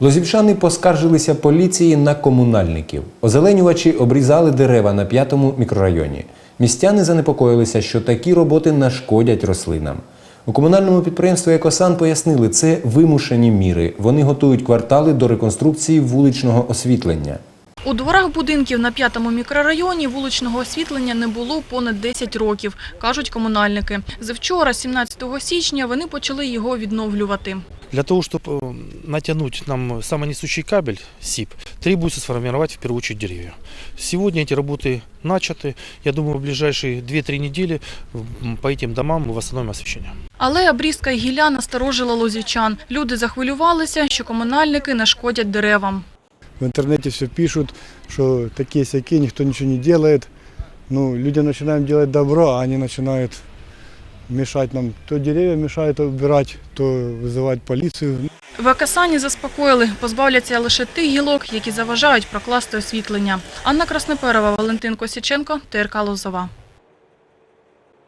Лозівчани поскаржилися поліції на комунальників. Озеленювачі обрізали дерева на п'ятому мікрорайоні. Містяни занепокоїлися, що такі роботи нашкодять рослинам. У комунальному підприємстві Екосан пояснили, це вимушені міри. Вони готують квартали до реконструкції вуличного освітлення. У дворах будинків на п'ятому мікрорайоні вуличного освітлення не було понад 10 років, кажуть комунальники. Завчора, 17 січня, вони почали його відновлювати. Для того, чтобы натянуть нам самонесущий кабель СИП, требуется сформировать в первую очередь деревья. Сегодня эти работы начаты. Я думаю, в ближайшие 2-3 недели м, по этим домам мы восстановим освещение. Але обрізка гілля насторожила лозівчан. Люди захвилювалися, що комунальники нашкодять деревам. В интернете все пишут, что такие сяки, никто ничего не делает. Ну, люди начинаем делать добро, а они начинают мешать нам. То деревья мешают убирать, то вызывать полицию. В Акасані заспокоїли, позбавляться лише тих гілок, які заважають прокласти освітлення. Анна Красноперова, Валентин Косіченко, ТРК Лозова.